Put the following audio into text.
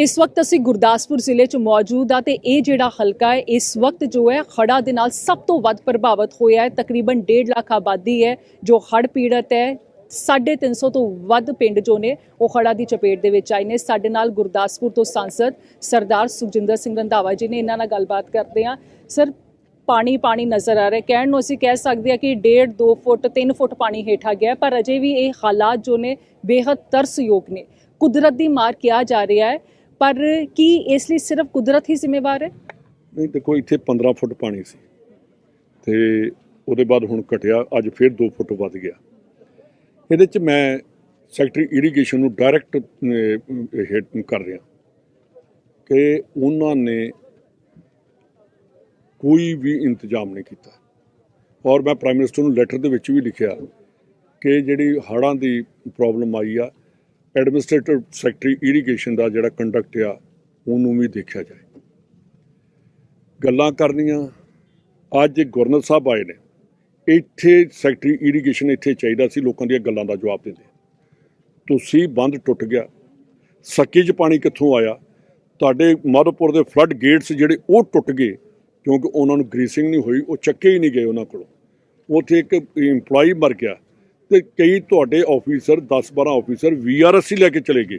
ਇਸ ਵਕਤ ਅਸੀਂ ਗੁਰਦਾਸਪੁਰ ਜ਼ਿਲ੍ਹੇ 'ਚ ਮੌਜੂਦ ਆ ਤੇ ਇਹ ਜਿਹੜਾ ਹਲਕਾ ਹੈ, ਇਸ ਵਕਤ ਜੋ ਹੈ, ਹੜ੍ਹਾਂ ਦੇ ਨਾਲ ਸਭ ਤੋਂ ਵੱਧ ਪ੍ਰਭਾਵਿਤ ਹੋਇਆ ਹੈ। ਤਕਰੀਬਨ 1.5 ਲੱਖ ਆਬਾਦੀ ਹੈ, ਜੋ ਹੜ੍ਹ ਪੀੜਤ ਹੈ। 350 ਤੋਂ ਵੱਧ ਪਿੰਡ ਜੋ ਨੇ, ਉਹ ਹੜ੍ਹਾਂ ਦੀ ਚਪੇਟ ਦੇ ਵਿੱਚ ਆਏ ਨੇ। ਸਾਡੇ ਨਾਲ ਗੁਰਦਾਸਪੁਰ ਤੋਂ ਸਾਂਸਦ ਸਰਦਾਰ ਸੁਖਜਿੰਦਰ ਸਿੰਘ ਰੰਧਾਵਾ ਜੀ ਨੇ ਇਹਨਾਂ ਨਾਲ ਗੱਲਬਾਤ ਕਰਦੇ ਆ ਸਰ, ਪਾਣੀ ਪਾਣੀ ਨਜ਼ਰ ਆ ਰਿਹਾ। ਕਹਿਣ ਨੂੰ ਅਸੀਂ ਕਹਿ ਸਕਦੇ ਆ ਕਿ 1.5 2 ਫੁੱਟ 3 ਫੁੱਟ ਪਾਣੀ ਹੇਠਾਂ ਗਿਆ ਪਰ ਅਜੇ ਵੀ ਇਹ ਹਾਲਾਤ ਜੋ ਨੇ ਬੇहद ਤਰਸਯੋਗ ਨੇ। ਕੁਦਰਤ ਦੀ ਮਾਰ ਕਿਹਾ ਜਾ ਰਿਹਾ ਹੈ। ਪਰ ਕੀ ਇਸ ਲਈ ਸਿਰਫ ਕੁਦਰਤ ਹੀ ਜ਼ਿੰਮੇਵਾਰ ਹੈ? ਨਹੀਂ, ਦੇਖੋ, ਇੱਥੇ 15 ਫੁੱਟ ਪਾਣੀ ਸੀ ਤੇ ਉਹਦੇ ਬਾਅਦ ਹੁਣ ਘਟਿਆ, ਅੱਜ ਫਿਰ 2 ਫੁੱਟ ਵੱਧ ਗਿਆ। ਇਹਦੇ ਚ ਮੈਂ ਸੈਕਟਰੀ ਇਰੀਗੇਸ਼ਨ ਨੂੰ ਡਾਇਰੈਕਟ ਹਿੱਟ ਕਰ ਰਿਹਾ। ਕਿ ਉਹਨਾਂ ਨੇ ਕੋਈ ਵੀ ਇੰਤਜ਼ਾਮ ਨਹੀਂ ਕੀਤਾ। ਔਰ ਮੈਂ ਪ੍ਰਾਈਮ ਮਿਨਿਸਟਰ ਨੂੰ ਲੈਟਰ ਦੇ ਵਿੱਚ ਵੀ ਲਿਖਿਆ ਕਿ ਜਿਹੜੀ ਹੜ੍ਹਾਂ ਦੀ ਪ੍ਰੋਬਲਮ ਆਈ ਆ ਐਡਮਿਨਿਸਟ੍ਰੇਟਿਵ ਸੈਕਟਰੀ ਇਰੀਗੇਸ਼ਨ ਦਾ ਜਿਹੜਾ ਕੰਡਕਟ ਆ, ਉਹਨੂੰ ਵੀ ਦੇਖਿਆ ਜਾਏ। ਗੱਲਾਂ ਕਰਨੀਆਂ, ਅੱਜ ਗਵਰਨਰ ਸਾਹਿਬ ਆਏ ਨੇ। ਇੱਥੇ ਸੈਕਟਰੀ ਇਰੀਗੇਸ਼ਨ ਇੱਥੇ ਚਾਹੀਦਾ ਸੀ, ਲੋਕਾਂ ਦੀਆਂ ਗੱਲਾਂ ਦਾ ਜਵਾਬ ਦਿੰਦੇ। ਤੁਸੀਂ ਬੰਦ ਟੁੱਟ ਗਿਆ। ਸੱਕੀ 'ਚ ਪਾਣੀ ਕਿੱਥੋਂ ਆਇਆ? ਤੁਹਾਡੇ ਮਾਧੋਪੁਰ ਦੇ ਫਲੱਡ ਗੇਟਸ ਜਿਹੜੇ ਉਹ ਟੁੱਟ ਗਏ, ਕਿਉਂਕਿ ਉਹਨਾਂ ਨੂੰ ਗ੍ਰੀਸਿੰਗ ਨਹੀਂ ਹੋਈ, ਉਹ ਚੱਕੇ ਹੀ ਨਹੀਂ ਗਏ ਉਹਨਾਂ ਕੋਲੋਂ। ਉੱਥੇ ਇੱਕ EMPLOYEE ਮਰ ਗਿਆ। ਤੇ ਕਈ ਤੁਹਾਡੇ ਆਫੀਸਰ 10 12 ਆਫੀਸਰ ਵੀਆਰਐਸ ਹੀ ਲੈ ਕੇ ਚਲੇ ਗਏ।